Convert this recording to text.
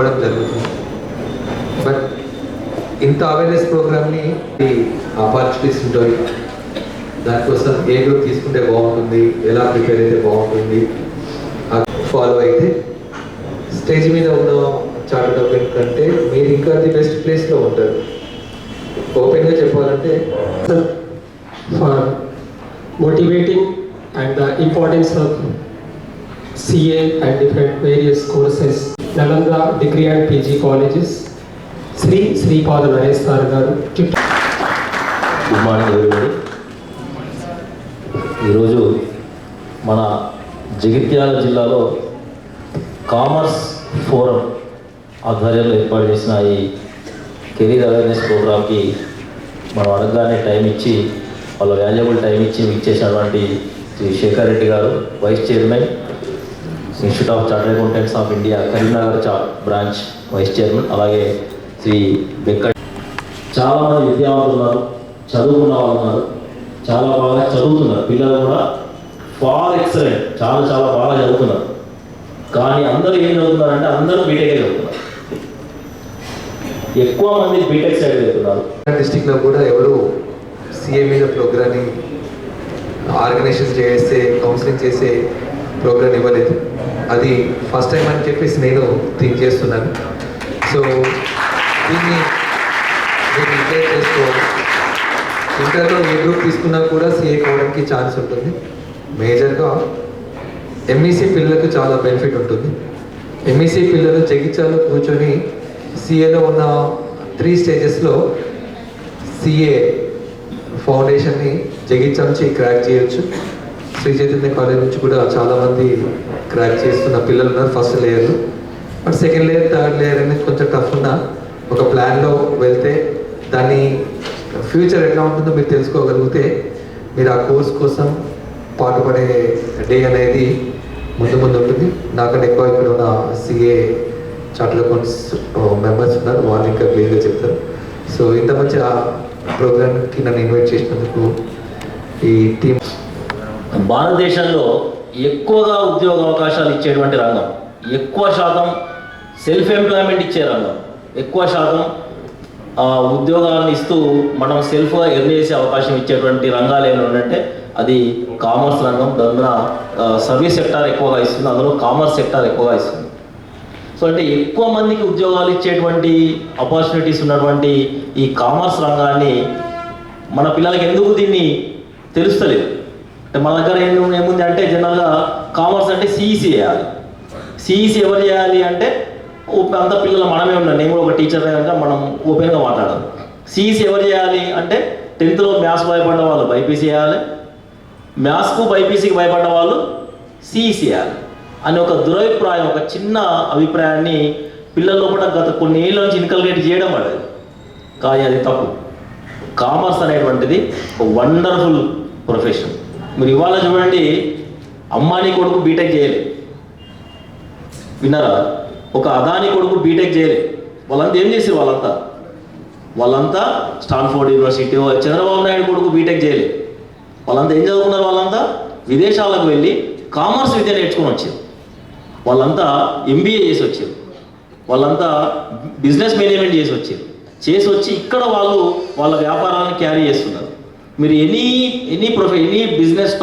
అవ్వడం జరుగుతుంది. బట్ ఇంత అవేర్నెస్ ప్రోగ్రామ్ని ఆపర్చునిటీస్ ఉంటాయి. దానికోసం ఏ గ్రూప్ తీసుకుంటే బాగుంటుంది ఎలా ప్రిపేర్ అయితే బాగుంటుంది ఫాలో అయితే స్టేజ్ మీద ఉన్న చార్ట్ ఓపెన్ కంటే మీరు ఇంకా ది బెస్ట్ ప్లేస్లో ఉంటారు. ఓపెన్గా చెప్పాలంటే for motivating and the importance of CA and different various courses Nalanda degree and PG colleges. Shri Sripada Naresh sir గారు. గుడ్ మార్నింగ్ ఎవరిబడి ఈరోజు మన జగిత్యాల జిల్లాలో కామర్స్ ఫోరం ఆధ్వర్యంలో ఏర్పాటు చేసిన ఈ కెరీర్ అవేర్నెస్ ప్రోగ్రామ్కి మనం అడగగానే టైం ఇచ్చి వాళ్ళ వాల్యుబుల్ టైం ఇచ్చి ఇచ్చేసినటువంటి శ్రీ శేఖర్ రెడ్డి గారు vice chairman institute of chartered accountants of India Karimnagar చా బ్రాంచ్ వైస్ చైర్మన్ అలాగే శ్రీ వెంకట్ చాలామంది విద్యావంతులు ఉన్నారు చదువుకున్న వాళ్ళు ఉన్నారు చాలా బాగా చదువుతున్నారు. పిల్లలు కూడా ఫార్ ఎక్సలెంట్ చాలా చాలా బాగా చదువుతున్నారు. కానీ అందరూ ఏం చదువుతున్నారంటే అందరూ బీటెక్ చదువుతున్నారు. ఎక్కువ మంది బీటెక్ సైడ్ వెళ్తున్నారు డిస్టిక్లో కూడా ఎవరు సిఏ మీద ప్రోగ్రామ్ని ఆర్గనైజేషన్ చేసే కౌన్సిలింగ్ చేసే ప్రోగ్రామ్ ఇవ్వలేదు. అది ఫస్ట్ టైం అని చెప్పేసి నేను థింక్ చేస్తున్నాను. సో దీన్ని మీరు రిపేర్ చేసుకోవాలి. ఇంటర్లో ఏ గ్రూప్ తీసుకున్నా కూడా సిఏ కావడానికి ఛాన్స్ ఉంటుంది. మేజర్గా ఎంఈసీ పిల్లలకు చాలా బెనిఫిట్ ఉంటుంది. ఎంఈసీ పిల్లలు జగిత్యాలో కూర్చొని సిఏలో ఉన్న త్రీ స్టేజెస్లో సిఏ ఫౌండేషన్ని జగిత్యాల నుంచి క్రాక్ చేయొచ్చు. శ్రీ చైతన్య కాలేజ్ నుంచి కూడా చాలామంది క్రాక్ చేస్తున్న పిల్లలు ఉన్నారు first layer but second layer third layer అనేది కొంచెం టఫ్ ఉన్నా ఒక ప్లాన్లో వెళ్తే దాన్ని ఫ్యూచర్ ఎట్లా ఉంటుందో మీరు తెలుసుకోగలిగితే మీరు ఆ కోర్స్ కోసం పాటుపడే డే అనేది ముందు ముందు ఉంటుంది. నాకంటే ఎక్కువ ఇక్కడ ఉన్న సిఏ చార్టర్ అకౌంట్స్ మెంబర్స్ ఉన్నారు వాళ్ళు ఇంకా క్లియర్గా చెప్తారు. సో ఇంత మంచి ఆ ప్రోగ్రామ్కి నన్ను ఇన్వైట్ చేసినందుకు ఈ టీమ్ భారతదేశంలో ఎక్కువగా ఉద్యోగ అవకాశాలు ఇచ్చేటువంటి రంగం. ఎక్కువ శాతం సెల్ఫ్ ఎంప్లాయ్మెంట్ ఇచ్చే రంగం. ఎక్కువ శాతం ఉద్యోగాలను ఇస్తూ మనం సెల్ఫ్గా ఎర్న్ చేసే అవకాశం ఇచ్చేటువంటి రంగాలు ఏమైనా ఉన్నట్టే అది కామర్స్ రంగం. దాని సర్వీస్ సెక్టార్ ఎక్కువగా ఇస్తుంది. అందులో కామర్స్ సెక్టార్ ఎక్కువగా ఇస్తుంది. సో అంటే ఎక్కువ మందికి ఉద్యోగాలు ఇచ్చేటువంటి ఆపర్చునిటీస్ ఉన్నటువంటి ఈ కామర్స్ రంగాన్ని మన పిల్లలకి ఎందుకు దీన్ని తెలుస్తలేదు? అంటే మన దగ్గర ఏం ఏముంది అంటే జనరల్గా కామర్స్ అంటే సిఈసి చేయాలి. సిఈసి ఎవరు చేయాలి అంటే అంత పిల్లలు మనమే ఉన్నాం నేను కూడా ఒక టీచర్ కనుక మనం ఓపెన్గా మాట్లాడడం సిఈసి ఎవరు చేయాలి అంటే టెన్త్లో మ్యాథ్స్ భయపడ్డ వాళ్ళు బైపీసీ చేయాలి. మ్యాథ్స్కు బైపీసీకి భయపడ్డ వాళ్ళు సిఈసి చేయాలి. అనే ఒక దురభిప్రాయం ఒక చిన్న అభిప్రాయాన్ని పిల్లల కూడా గత కొన్ని ఏళ్ళ నుంచి ఇన్కల్కేట్ చేయడం పడదు కానీ అది తప్పు. కామర్స్ అనేటువంటిది ఒక వండర్ఫుల్ ప్రొఫెషన్ మీరు ఇవాళ చూడండి అమ్మాని కొడుకు బీటెక్ చేయలే. విన్నారా? ఒక అదాని కొడుకు బీటెక్ చేయలే. వాళ్ళంతా ఏం చేసారు వాళ్ళంతా? వాళ్ళంతా స్టాన్ఫోర్డ్ యూనివర్సిటీ చంద్రబాబు నాయుడు కొడుకు బీటెక్ చేయలేదు వాళ్ళంతా ఏం చదువుకున్నారు వాళ్ళంతా? విదేశాలకు వెళ్ళి కామర్స్ విద్య నేర్చుకుని వచ్చారు. వాళ్ళంతా ఎంబీఏ చేసి వచ్చారు. వాళ్ళంతా బిజినెస్ మేనేజ్మెంట్ చేసి వచ్చారు. చేసి వచ్చి ఇక్కడ వాళ్ళు వాళ్ళ వ్యాపారాన్ని క్యారీ చేస్తున్నారు. మీరు ఎనీ ఎనీ ప్రొఫె ఎనీ బిజినెస్